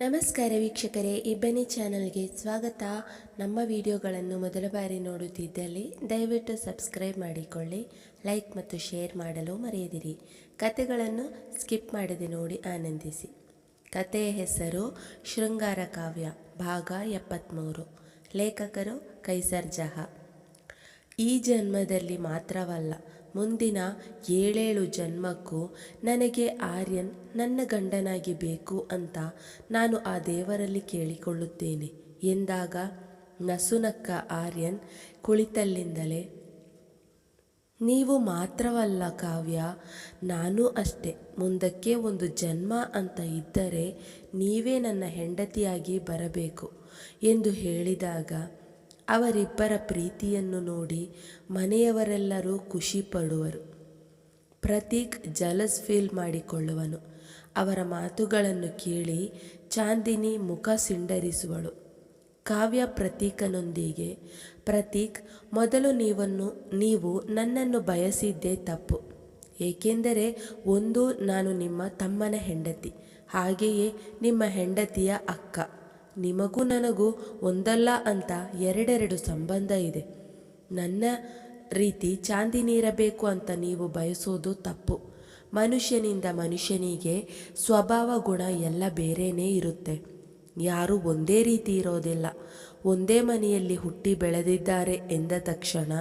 ನಮಸ್ಕಾರ ವೀಕ್ಷಕರೇ ಇಬ್ಬನಿ ಚಾನಲ್ಗೆ ಸ್ವಾಗತ. ನಮ್ಮ ವಿಡಿಯೋಗಳನ್ನು ಮೊದಲ ಬಾರಿ ನೋಡುತ್ತಿದ್ದಲ್ಲಿ ದಯವಿಟ್ಟು ಸಬ್ಸ್ಕ್ರೈಬ್ ಮಾಡಿಕೊಳ್ಳಿ, ಲೈಕ್ ಮತ್ತು ಶೇರ್ ಮಾಡಲು ಮರೆಯದಿರಿ. ಕತೆಗಳನ್ನು ಸ್ಕಿಪ್ ಮಾಡದೆ ನೋಡಿ ಆನಂದಿಸಿ. ಕತೆಯ ಹೆಸರು ಶೃಂಗಾರ ಕಾವ್ಯ, ಭಾಗ ಎಪ್ಪತ್ತ್ಮೂರು ಲೇಖಕರು ಕೈಸರ್ ಜಹಾ. ಈ ಜನ್ಮದಲ್ಲಿ ಮಾತ್ರವಲ್ಲ ಮುಂದಿನ ಏಳೇಳು ಜನ್ಮಕ್ಕೂ ನನಗೆ ಆರ್ಯನ್ ನನ್ನ ಗಂಡನಾಗಿ ಬೇಕು ಅಂತ ನಾನು ಆ ದೇವರಲ್ಲಿ ಕೇಳಿಕೊಳ್ಳುತ್ತೇನೆ. ಎಂದಾಗ ನಸುನಕ್ಕ ಆರ್ಯನ್ ಕುಳಿತಲ್ಲಿಂದಲೇ, ನೀವು ಮಾತ್ರವಲ್ಲ ಕಾವ್ಯ, ನಾನು ಅಷ್ಟೆ. ಮುಂದಕ್ಕೆ ಒಂದು ಜನ್ಮ ಅಂತ ಇದ್ದರೆ ನೀವೇ ನನ್ನ ಹೆಂಡತಿಯಾಗಿ ಬರಬೇಕು ಎಂದು ಹೇಳಿದಾಗ ಅವರಿಬ್ಬರ ಪ್ರೀತಿಯನ್ನು ನೋಡಿ ಮನೆಯವರೆಲ್ಲರೂ ಖುಷಿ ಪಡುವರು. ಪ್ರತೀಕ್ ಜಲಸ್ ಫೀಲ್ ಮಾಡಿಕೊಳ್ಳುವನು. ಅವರ ಮಾತುಗಳನ್ನು ಕೇಳಿ ಚಾಂದಿನಿ ಮುಖ ಸಿಂಡರಿಸುವಳು. ಕಾವ್ಯ ಪ್ರತೀಕನೊಂದಿಗೆ, ಪ್ರತೀಕ್, ಮೊದಲು ನೀವನ್ನು, ನೀವು ನನ್ನನ್ನು ಬಯಸಿದ್ದೇ ತಪ್ಪು. ಏಕೆಂದರೆ ಒಂದು ನಾನು ನಿಮ್ಮ ತಮ್ಮನ ಹೆಂಡತಿ. ಹಾಗೆಯೇ ನಿಮ್ಮ ಹೆಂಡತಿಯ ಅಕ್ಕ. ನಿಮಗೂ ನನಗೂ ಒಂದಲ್ಲ ಅಂತ ಎರಡೆರಡು ಸಂಬಂಧ ಇದೆ. ನನ್ನ ರೀತಿ ಚಾಂದಿನಿರಬೇಕು ಅಂತ ನೀವು ಬಯಸೋದು ತಪ್ಪು. ಮನುಷ್ಯನಿಂದ ಮನುಷ್ಯನಿಗೆ ಸ್ವಭಾವ ಗುಣ ಎಲ್ಲ ಬೇರೆಯೇ ಇರುತ್ತೆ. ಯಾರೂ ಒಂದೇ ರೀತಿ ಇರೋದಿಲ್ಲ. ಒಂದೇ ಮನೆಯಲ್ಲಿ ಹುಟ್ಟಿ ಬೆಳೆದಿದ್ದಾರೆ ಎಂದ ತಕ್ಷಣ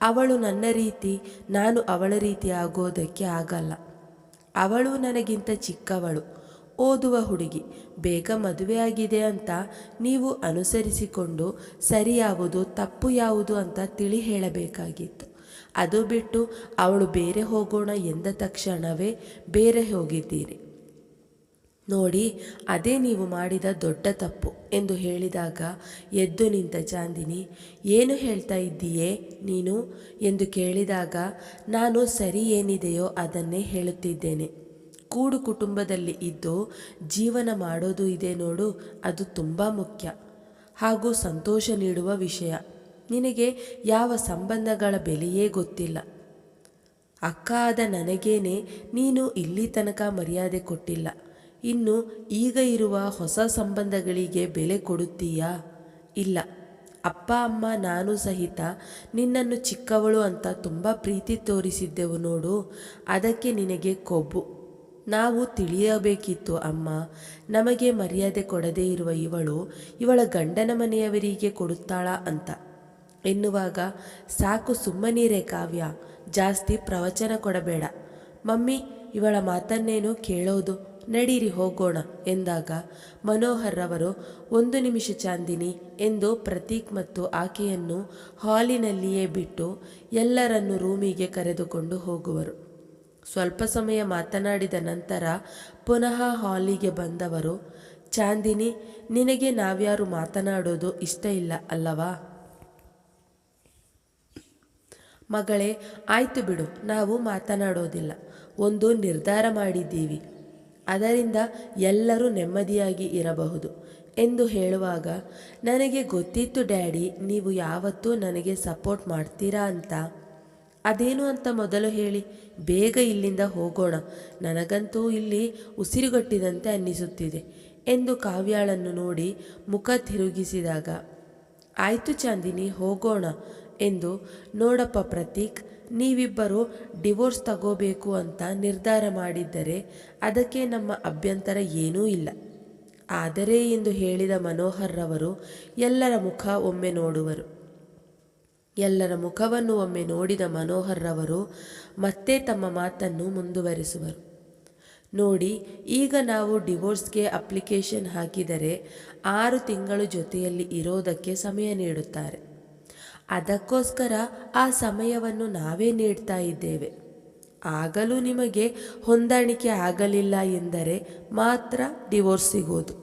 ಅವಳು ನನ್ನ ರೀತಿ, ನಾನು ಅವಳ ರೀತಿ ಆಗೋದಕ್ಕೆ ಆಗಲ್ಲ. ಅವಳು ನನಗಿಂತ ಚಿಕ್ಕವಳು. ಓದುವ ಹುಡುಗಿ, ಬೇಗ ಮದುವೆಯಾಗಿದೆ ಅಂತ ನೀವು ಅನುಸರಿಸಿಕೊಂಡು ಸರಿಯಾವುದು ತಪ್ಪು ಯಾವುದು ಅಂತ ತಿಳಿ ಹೇಳಬೇಕಾಗಿತ್ತು. ಅದು ಬಿಟ್ಟು ಅವಳು ಬೇರೆ ಹೋಗೋಣ ಎಂದ ತಕ್ಷಣವೇ ಬೇರೆ ಹೋಗಿದ್ದೀರಿ. ನೋಡಿ, ಅದೇ ನೀವು ಮಾಡಿದ ದೊಡ್ಡ ತಪ್ಪು ಎಂದು ಹೇಳಿದಾಗ ಎದ್ದು ನಿಂತ ಚಾಂದಿನಿ, ಏನು ಹೇಳ್ತಾ ಇದ್ದೀಯೇ ನೀನು? ಎಂದು ಕೇಳಿದಾಗ, ನಾನು ಸರಿ ಏನಿದೆಯೋ ಅದನ್ನೇ ಹೇಳುತ್ತಿದ್ದೇನೆ. ಕೂಡು ಕುಟುಂಬದಲ್ಲಿ ಇದ್ದು ಜೀವನ ಮಾಡೋದು ಇದೆ ನೋಡು, ಅದು ತುಂಬ ಮುಖ್ಯ. ಹಾಗೂ ಸಂತೋಷ ನೀಡುವ ವಿಷಯ. ನಿನಗೆ ಯಾವ ಸಂಬಂಧಗಳ ಬೆಲೆಯೇ ಗೊತ್ತಿಲ್ಲ. ಅಕ್ಕ ಆದ ನನಗೇನೆ ನೀನು ಇಲ್ಲಿ ತನಕ ಮರ್ಯಾದೆ ಕೊಟ್ಟಿಲ್ಲ. ಇನ್ನು ಈಗ ಇರುವ ಹೊಸ ಸಂಬಂಧಗಳಿಗೆ ಬೆಲೆ ಕೊಡುತ್ತೀಯಾ? ಇಲ್ಲ. ಅಪ್ಪ, ಅಮ್ಮ, ನಾನು ಸಹಿತ ನಿನ್ನನ್ನು ಚಿಕ್ಕವಳು ಅಂತ ತುಂಬ ಪ್ರೀತಿ ತೋರಿಸಿದ್ದೆವು ನೋಡು. ಅದಕ್ಕೆ ನಿನಗೆ ಕೊಬ್ಬು. ನಾವು ತಿಳಿಯಬೇಕಿತ್ತು ಅಮ್ಮ. ನಮಗೆ ಮರ್ಯಾದೆ ಕೊಡದೇ ಇರುವ ಇವಳು ಇವಳ ಗಂಡನ ಮನೆಯವರಿಗೆ ಕೊಡುತ್ತಾಳ ಅಂತ. ಎನ್ನುವಾಗ ಸಾಕು ಸುಮ್ಮನೀರೇ ಕಾವ್ಯ. ಜಾಸ್ತಿ ಪ್ರವಚನ ಕೊಡಬೇಡ. ಮಮ್ಮಿ, ಇವಳ ಮಾತನ್ನೇನು ಕೇಳೋದು? ನಡೀರಿ, ಹೋಗೋಣ ಎಂದಾಗ ಮನೋಹರ್ ರವರು, ಒಂದು ನಿಮಿಷ ಚಾಂದಿನಿ ಎಂದು ಪ್ರತೀಕ್ ಮತ್ತು ಆಕೆಯನ್ನು ಹಾಲಿನಲ್ಲಿಯೇ ಬಿಟ್ಟು ಎಲ್ಲರನ್ನು ರೂಮಿಗೆ ಕರೆದುಕೊಂಡು ಹೋಗುವರು. ಸ್ವಲ್ಪ ಸಮಯ ಮಾತನಾಡಿದ ನಂತರ ಪುನಃ ಹಾಲಿಗೆ ಬಂದವರು, ಚಾಂದಿನಿ, ನಿನಗೆ ನಾವ್ಯಾರು ಮಾತನಾಡೋದು ಇಷ್ಟ ಇಲ್ಲ ಅಲ್ಲವಾ? ಮಗಳೇ, ಆಯ್ತು ಬಿಡು, ನಾವು ಮಾತನಾಡೋದಿಲ್ಲ, ಒಂದು ನಿರ್ಧಾರ ಮಾಡಿದ್ದೀವಿ. ಅದರಿಂದ ಎಲ್ಲರೂ ನೆಮ್ಮದಿಯಾಗಿ ಇರಬಹುದು ಎಂದು ಹೇಳುವಾಗ, ನನಗೆ ಗೊತ್ತಿತ್ತು ಡ್ಯಾಡಿ, ನೀವು ಯಾವತ್ತೂ ನನಗೆ ಸಪೋರ್ಟ್ ಮಾಡ್ತೀರಾ ಅಂತ. ಅದೇನು ಅಂತ ಮೊದಲು ಹೇಳಿ, ಬೇಗ ಇಲ್ಲಿಂದ ಹೋಗೋಣ. ನನಗಂತೂ ಇಲ್ಲಿ ಉಸಿರುಗಟ್ಟಿದಂತೆ ಅನ್ನಿಸುತ್ತಿದೆ ಎಂದು ಕಾವ್ಯಾಳನ್ನು ನೋಡಿ ಮುಖ ತಿರುಗಿಸಿದಾಗ, ಆಯಿತು ಚಾಂದಿನಿ, ಹೋಗೋಣ ಎಂದು ನೋಡಪ್ಪ ಪ್ರತೀಕ್, ನೀವಿಬ್ಬರು ಡಿವೋರ್ಸ್ ತಗೋಬೇಕು ಅಂತ ನಿರ್ಧಾರ ಮಾಡಿದ್ದರೆ ಅದಕ್ಕೆ ನಮ್ಮ ಅಭ್ಯಂತರ ಏನೂ ಇಲ್ಲ. ಆದರೆ ಎಂದು ಹೇಳಿದ ಮನೋಹರ್ರವರು ಎಲ್ಲರ ಮುಖ ಒಮ್ಮೆ ನೋಡುವರು. ಎಲ್ಲರ ಮುಖವನ್ನು ಒಮ್ಮೆ ನೋಡಿದ ಮನೋಹರ್ರವರು ಮತ್ತೆ ತಮ್ಮ ಮಾತನ್ನು ಮುಂದುವರಿಸುವರು. ನೋಡಿ, ಈಗ ನಾವು ಡಿವೋರ್ಸ್ಗೆ ಅಪ್ಲಿಕೇಶನ್ ಹಾಕಿದರೆ ಆರು ತಿಂಗಳು ಜೊತೆಯಲ್ಲಿ ಇರೋದಕ್ಕೆ ಸಮಯ ನೀಡುತ್ತಾರೆ. ಅದಕ್ಕೋಸ್ಕರ ಆ ಸಮಯವನ್ನು ನಾವೇ ನೀಡ್ತಾ ಇದ್ದೇವೆ. ಆಗಲೂ ನಿಮಗೆ ಹೊಂದಾಣಿಕೆ ಆಗಲಿಲ್ಲ ಎಂದರೆ ಮಾತ್ರ ಡಿವೋರ್ಸ್ ಸಿಗೋದು.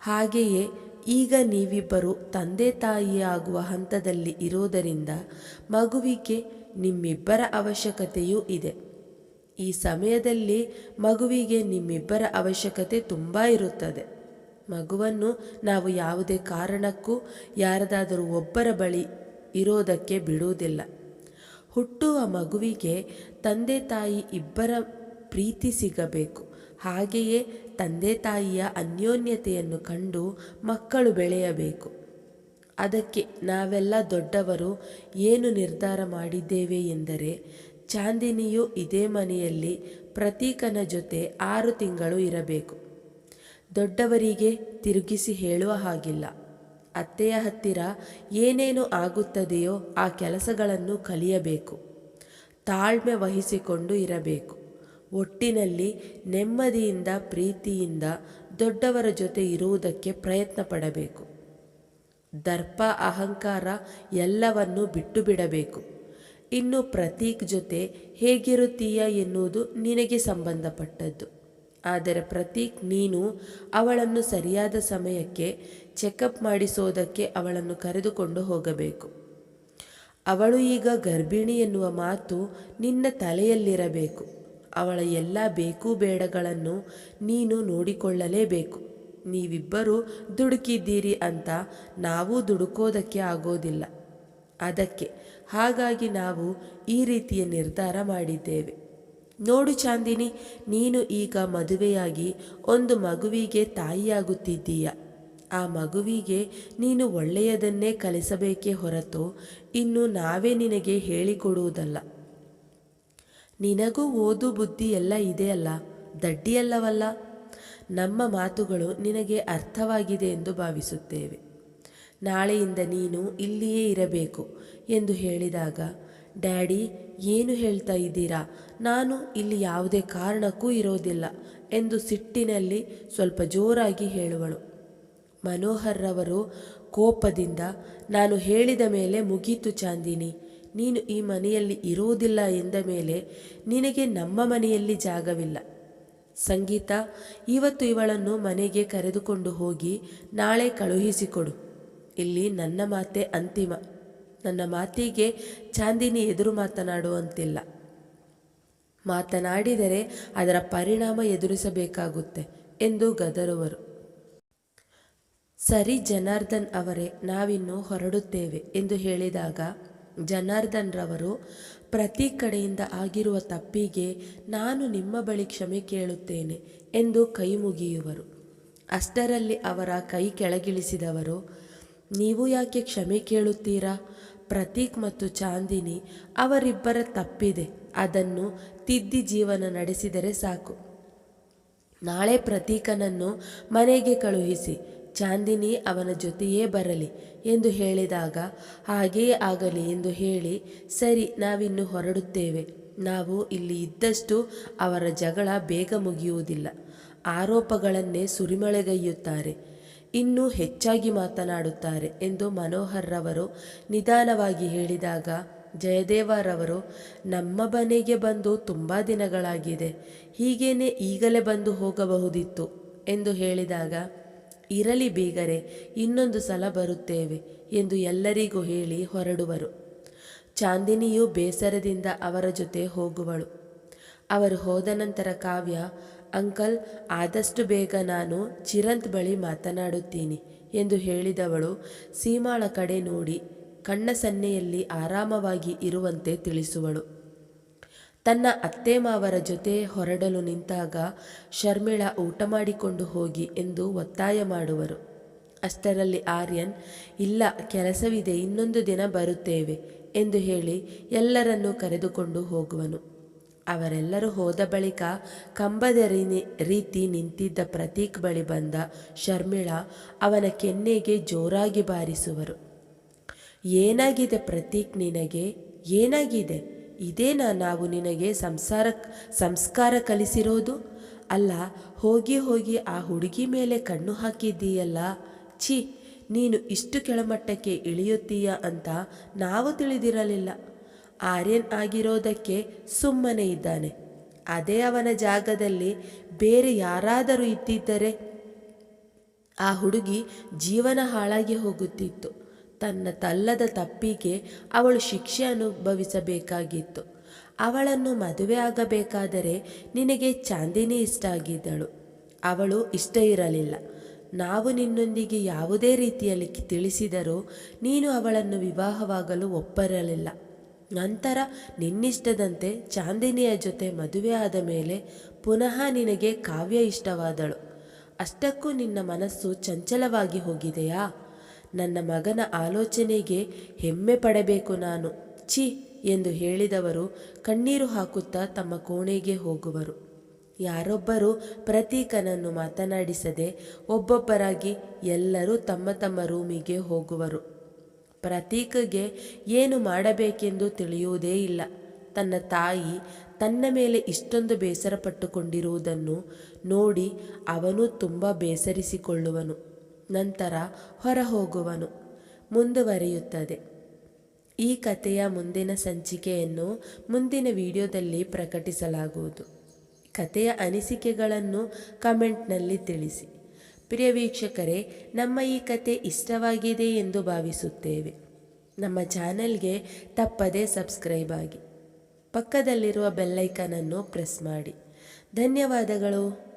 ಹಾಗೆಯೇ ಈಗ ನೀವಿಬ್ಬರು ತಂದೆ ತಾಯಿ ಆಗುವ ಹಂತದಲ್ಲಿ ಇರೋದರಿಂದ ಮಗುವಿಗೆ ನಿಮ್ಮಿಬ್ಬರ ಅವಶ್ಯಕತೆಯೂ ಇದೆ. ಈ ಸಮಯದಲ್ಲಿ ಮಗುವಿಗೆ ನಿಮ್ಮಿಬ್ಬರ ಅವಶ್ಯಕತೆ ತುಂಬ ಇರುತ್ತದೆ. ಮಗುವನ್ನು ನಾವು ಯಾವುದೇ ಕಾರಣಕ್ಕೂ ಯಾರದಾದರೂ ಒಬ್ಬರ ಬಳಿ ಇರೋದಕ್ಕೆ ಬಿಡುವುದಿಲ್ಲ. ಹುಟ್ಟುವ ಮಗುವಿಗೆ ತಂದೆ ತಾಯಿ ಇಬ್ಬರ ಪ್ರೀತಿ ಸಿಗಬೇಕು. ಹಾಗೆಯೇ ತಂದೆ ತಾಯಿಯ ಅನ್ಯೋನ್ಯತೆಯನ್ನು ಕಂಡು ಮಕ್ಕಳು ಬೆಳೆಯಬೇಕು. ಅದಕ್ಕೆ ನಾವೆಲ್ಲ ದೊಡ್ಡವರು ಏನು ನಿರ್ಧಾರ ಮಾಡಿದ್ದೇವೆ ಎಂದರೆ, ಚಾಂದಿನಿಯು ಇದೇ ಮನೆಯಲ್ಲಿ ಪ್ರತೀಕನ ಜೊತೆ ಆರು ತಿಂಗಳು ಇರಬೇಕು. ದೊಡ್ಡವರಿಗೆ ತಿರುಗಿಸಿ ಹೇಳುವ ಹಾಗಿಲ್ಲ. ಅತ್ತೆಯ ಹತ್ತಿರ ಏನೇನು ಆಗುತ್ತದೆಯೋ ಆ ಕೆಲಸಗಳನ್ನು ಕಲಿಯಬೇಕು. ತಾಳ್ಮೆ ವಹಿಸಿಕೊಂಡು ಇರಬೇಕು. ಒಟ್ಟಿನಲ್ಲಿ ನೆಮ್ಮದಿಯಿಂದ, ಪ್ರೀತಿಯಿಂದ ದೊಡ್ಡವರ ಜೊತೆ ಇರುವುದಕ್ಕೆ ಪ್ರಯತ್ನ ಪಡಬೇಕು ದರ್ಪ, ಅಹಂಕಾರ ಎಲ್ಲವನ್ನೂ ಬಿಟ್ಟು ಬಿಡಬೇಕು ಇನ್ನು ಪ್ರತೀಕ್ ಜೊತೆ ಹೇಗಿರುತ್ತೀಯ ಎನ್ನುವುದು ನಿನಗೆ ಸಂಬಂಧಪಟ್ಟದ್ದು. ಆದರೆ ಪ್ರತೀಕ್, ನೀನು ಅವಳನ್ನು ಸರಿಯಾದ ಸಮಯಕ್ಕೆ ಚೆಕಪ್ ಮಾಡಿಸೋದಕ್ಕೆ ಅವಳನ್ನು ಕರೆದುಕೊಂಡು ಹೋಗಬೇಕು. ಅವಳು ಈಗ ಗರ್ಭಿಣಿ ಎನ್ನುವ ಮಾತು ನಿನ್ನ ತಲೆಯಲ್ಲಿರಬೇಕು. ಅವಳ ಎಲ್ಲ ಬೇಕು ಬೇಡಗಳನ್ನು ನೀನು ನೋಡಿಕೊಳ್ಳಲೇಬೇಕು. ನೀವಿಬ್ಬರೂ ದುಡುಕಿದ್ದೀರಿ ಅಂತ ನಾವು ದುಡುಕೋದಕ್ಕೆ ಆಗೋದಿಲ್ಲ. ಅದಕ್ಕೆ ಹಾಗಾಗಿ ನಾವು ಈ ರೀತಿಯ ನಿರ್ಧಾರ ಮಾಡಿದ್ದೇವೆ. ನೋಡು ಚಾಂದಿನಿ, ನೀನು ಈಗ ಮದುವೆಯಾಗಿ ಒಂದು ಮಗುವಿಗೆ ತಾಯಿಯಾಗುತ್ತಿದ್ದೀಯ. ಆ ಮಗುವಿಗೆ ನೀನು ಒಳ್ಳೆಯದನ್ನೇ ಕಲಿಸಬೇಕೇ ಹೊರತು ಇನ್ನು ನಾವೇ ನಿನಗೆ ಹೇಳಿಕೊಡುವುದಲ್ಲ. ನಿನಗೂ ಓದು ಬುದ್ಧಿ ಎಲ್ಲ ಇದೆಯಲ್ಲ ದಡ್ಡಿಯಲ್ಲವಲ್ಲ ನಮ್ಮ ಮಾತುಗಳು ನಿನಗೆ ಅರ್ಥವಾಗಿದೆ ಎಂದು ಭಾವಿಸುತ್ತೇವೆ. ನಾಳೆಯಿಂದ ನೀನು ಇಲ್ಲಿಯೇ ಇರಬೇಕು ಎಂದು ಹೇಳಿದಾಗ, ಡ್ಯಾಡಿ, ಏನು ಹೇಳ್ತಾ ಇದ್ದೀರಾ? ನಾನು ಇಲ್ಲಿ ಯಾವುದೇ ಕಾರಣಕ್ಕೂ ಇರೋದಿಲ್ಲ ಎಂದು ಸಿಟ್ಟಿನಲ್ಲಿ ಸ್ವಲ್ಪ ಜೋರಾಗಿ ಹೇಳುವಳು. ಮನೋಹರ್ರವರು ಕೋಪದಿಂದ, ನಾನು ಹೇಳಿದ ಮೇಲೆ ಮುಗೀತು ಚಾಂದಿನಿ ನೀನು ಈ ಮನೆಯಲ್ಲಿ ಇರುವುದಿಲ್ಲ ಎಂದ ಮೇಲೆ ನಿನಗೆ ನಮ್ಮ ಮನೆಯಲ್ಲಿ ಜಾಗವಿಲ್ಲ. ಸಂಗೀತ, ಇವತ್ತು ಇವಳನ್ನು ಮನೆಗೆ ಕರೆದುಕೊಂಡು ಹೋಗಿ ನಾಳೆ ಕಳುಹಿಸಿಕೊಡು. ಇಲ್ಲಿ ನನ್ನ ಮಾತೆ ಅಂತಿಮ. ನನ್ನ ಮಾತಿಗೆ ಚಾಂದಿನಿ ಎದುರು ಮಾತನಾಡುವಂತಿಲ್ಲ. ಮಾತನಾಡಿದರೆ ಅದರ ಪರಿಣಾಮ ಎದುರಿಸಬೇಕಾಗುತ್ತೆ ಎಂದು ಗದರುವರು. ಸರಿ ಜನಾರ್ದನ್ ಅವರೇ, ನಾವಿನ್ನು ಹೊರಡುತ್ತೇವೆ ಎಂದು ಹೇಳಿದಾಗ ಜನಾರ್ದನ್ ರವರು ಪ್ರತಿ ಕಡೆಯಿಂದ ಆಗಿರುವ ತಪ್ಪಿಗೆ ನಾನು ನಿಮ್ಮ ಬಳಿ ಕ್ಷಮೆ ಕೇಳುತ್ತೇನೆ ಎಂದು ಕೈ ಮುಗಿಯುವರು. ಅಷ್ಟರಲ್ಲಿ ಅವರ ಕೈ ಕೆಳಗಿಳಿಸಿದವರು, ನೀವು ಯಾಕೆ ಕ್ಷಮೆ ಕೇಳುತ್ತೀರಾ? ಪ್ರತೀಕ್ ಮತ್ತು ಚಾಂದಿನಿ, ಅವರಿಬ್ಬರ ತಪ್ಪಿದೆ. ಅದನ್ನು ತಿದ್ದಿ ಜೀವನ ನಡೆಸಿದರೆ ಸಾಕು. ನಾಳೆ ಪ್ರತೀಕನನ್ನು ಮನೆಗೆ ಕಳುಹಿಸಿ. ಚಾಂದಿನಿ ಅವನ ಜೊತೆಯೇ ಬರಲಿ ಎಂದು ಹೇಳಿದಾಗ ಹಾಗೆಯೇ ಆಗಲಿ ಎಂದು ಹೇಳಿ, ಸರಿ, ನಾವಿನ್ನು ಹೊರಡುತ್ತೇವೆ. ನಾವು ಇಲ್ಲಿ ಇದ್ದಷ್ಟು ಅವರ ಜಗಳ ಬೇಗ ಮುಗಿಯುವುದಿಲ್ಲ. ಆರೋಪಗಳನ್ನೇ ಸುರಿಮಳೆಗೈಯುತ್ತಾರೆ. ಇನ್ನೂ ಹೆಚ್ಚಾಗಿ ಮಾತನಾಡುತ್ತಾರೆ ಎಂದು ಮನೋಹರ್ರವರು ನಿಧಾನವಾಗಿ ಹೇಳಿದಾಗ ಜಯದೇವರವರು ನಮ್ಮ ಮನೆಗೆ ಬಂದು ತುಂಬ ದಿನಗಳಾಗಿದೆ. ಹೀಗೇನೆ ಈಗಲೇ ಬಂದು ಹೋಗಬಹುದಿತ್ತು ಎಂದು ಹೇಳಿದಾಗ ಇರಲಿ ಬೀಗರೆ, ಇನ್ನೊಂದು ಸಲ ಬರುತ್ತೇವೆ ಎಂದು ಎಲ್ಲರಿಗೂ ಹೇಳಿ ಹೊರಡುವರು. ಚಾಂದಿನಿಯು ಬೇಸರದಿಂದ ಅವರ ಜೊತೆ ಹೋಗುವಳು. ಅವರು ಹೋದ ನಂತರ ಕಾವ್ಯ, ಅಂಕಲ್, ಆದಷ್ಟು ಬೇಗ ನಾನು ಚಿರಂತ್ ಬಳಿ ಮಾತನಾಡುತ್ತೀನಿ ಎಂದು ಹೇಳಿದವಳು ಸೀಮಾಳ ಕಡೆ ನೋಡಿ ಕಣ್ಣ ಸನ್ನೆಯಲ್ಲಿ ಆರಾಮವಾಗಿ ಇರುವಂತೆ ತಿಳಿಸುವಳು. ತನ್ನ ಅತ್ತೆ ಮಾವರ ಜೊತೆ ಹೊರಡಲು ನಿಂತಾಗ ಶರ್ಮಿಳಾ ಊಟ ಮಾಡಿಕೊಂಡು ಹೋಗಿ ಎಂದು ಒತ್ತಾಯ ಮಾಡುವರು. ಅಷ್ಟರಲ್ಲಿ ಆರ್ಯನ್, ಇಲ್ಲ, ಕೆಲಸವಿದೆ, ಇನ್ನೊಂದು ದಿನ ಬರುತ್ತೇವೆ ಎಂದು ಹೇಳಿ ಎಲ್ಲರನ್ನೂ ಕರೆದುಕೊಂಡು ಹೋಗುವನು. ಅವರೆಲ್ಲರೂ ಹೋದ ಬಳಿಕ ಕಂಬದ ರೀತಿ ನಿಂತಿದ್ದ ಪ್ರತೀಕ್ ಬಳಿ ಬಂದ ಶರ್ಮಿಳ ಅವನ ಕೆನ್ನೆಗೆ ಜೋರಾಗಿ ಬಾರಿಸುವರು. ಏನಾಗಿದೆ ಪ್ರತೀಕ್ ನಿನಗೆ? ಏನಾಗಿದೆ? ಇದೇನಾ ನಾವು ನಿನಗೆ ಸಂಸಾರ, ಸಂಸ್ಕಾರ ಕಲಿಸಿರೋದು? ಅಲ್ಲ, ಹೋಗಿ ಹೋಗಿ ಆ ಹುಡುಗಿ ಮೇಲೆ ಕಣ್ಣು ಹಾಕಿದ್ದೀಯಲ್ಲ? ಛೀ, ನೀನು ಇಷ್ಟು ಕೆಳಮಟ್ಟಕ್ಕೆ ಇಳಿಯುತ್ತೀಯ ಅಂತ ನಾವು ತಿಳಿದಿರಲಿಲ್ಲ. ಆರ್ಯನ್ ಆಗಿರೋದಕ್ಕೆ ಸುಮ್ಮನೆ ಇದ್ದಾನೆ. ಅದೇ ಅವನ ಜಾಗದಲ್ಲಿ ಬೇರೆ ಯಾರಾದರೂ ಇದ್ದಿದ್ದರೆ ಆ ಹುಡುಗಿ ಜೀವನ ಹಾಳಾಗಿ ಹೋಗುತ್ತಿತ್ತು. ತನ್ನ ತಲ್ಲದ ತಪ್ಪಿಗೆ ಅವಳು ಶಿಕ್ಷೆ ಅನುಭವಿಸಬೇಕಾಗಿತ್ತು. ಅವಳನ್ನು ಮದುವೆ ಆಗಬೇಕಾದರೆ ನಿನಗೆ ಚಾಂದಿನಿ ಇಷ್ಟ ಆಗಿದ್ದಳು. ಅವಳು ಇಷ್ಟ ಇರಲಿಲ್ಲ. ನಾವು ನಿನ್ನೊಂದಿಗೆ ಯಾವುದೇ ರೀತಿಯಲ್ಲಿ ತಿಳಿಸಿದರೂ ನೀನು ಅವಳನ್ನು ವಿವಾಹವಾಗಲು ಒಪ್ಪರಲಿಲ್ಲ. ನಂತರ ನಿನ್ನಿಷ್ಟದಂತೆ ಚಾಂದಿನಿಯ ಜೊತೆ ಮದುವೆ ಆದ ಮೇಲೆ ಪುನಃ ನಿನಗೆ ಕಾವ್ಯ ಇಷ್ಟವಾದಳು. ಅಷ್ಟಕ್ಕೂ ನಿನ್ನ ಮನಸ್ಸು ಚಂಚಲವಾಗಿ ಹೋಗಿದೆಯಾ? ನನ್ನ ಮಗನ ಆಲೋಚನೆಗೆ ಹೆಮ್ಮೆ ಪಡಬೇಕು ನಾನು. ಛಿ ಎಂದು ಹೇಳಿದವರು ಕಣ್ಣೀರು ಹಾಕುತ್ತಾ ತಮ್ಮ ಕೋಣೆಗೆ ಹೋಗುವರು. ಯಾರೊಬ್ಬರು ಪ್ರತೀಕನನ್ನು ಮಾತನಾಡಿಸದೆ ಒಬ್ಬೊಬ್ಬರಾಗಿ ಎಲ್ಲರೂ ತಮ್ಮ ತಮ್ಮ ರೂಮಿಗೆ ಹೋಗುವರು. ಪ್ರತೀಕಗೆ ಏನು ಮಾಡಬೇಕೆಂದು ತಿಳಿಯುವುದೇ ಇಲ್ಲ. ತನ್ನ ತಾಯಿ ತನ್ನ ಮೇಲೆ ಇಷ್ಟೊಂದು ಬೇಸರ ಪಟ್ಟುಕೊಂಡಿರುವುದನ್ನು ನೋಡಿ ಅವನು ತುಂಬ ಬೇಸರಿಸಿಕೊಳ್ಳುವನು. ನಂತರ ಹೊರ ಹೋಗುವನು ಮುಂದುವರಿಯುತ್ತದೆ. ಈ ಕಥೆಯ ಮುಂದಿನ ಸಂಚಿಕೆಯನ್ನು ಮುಂದಿನ ವಿಡಿಯೋದಲ್ಲಿ ಪ್ರಕಟಿಸಲಾಗುವುದು. ಕಥೆಯ ಅನಿಸಿಕೆಗಳನ್ನು ಕಮೆಂಟ್ನಲ್ಲಿ ತಿಳಿಸಿ. ಪ್ರಿಯ ವೀಕ್ಷಕರೇ, ನಮ್ಮ ಈ ಕತೆ ಇಷ್ಟವಾಗಿದೆ ಎಂದು ಭಾವಿಸುತ್ತೇವೆ. ನಮ್ಮ ಚಾನೆಲ್ಗೆ ತಪ್ಪದೇ ಸಬ್ಸ್ಕ್ರೈಬ್ ಆಗಿ. ಪಕ್ಕದಲ್ಲಿರುವ ಬೆಲ್ಲೈಕನನ್ನು ಪ್ರೆಸ್ ಮಾಡಿ. ಧನ್ಯವಾದಗಳು.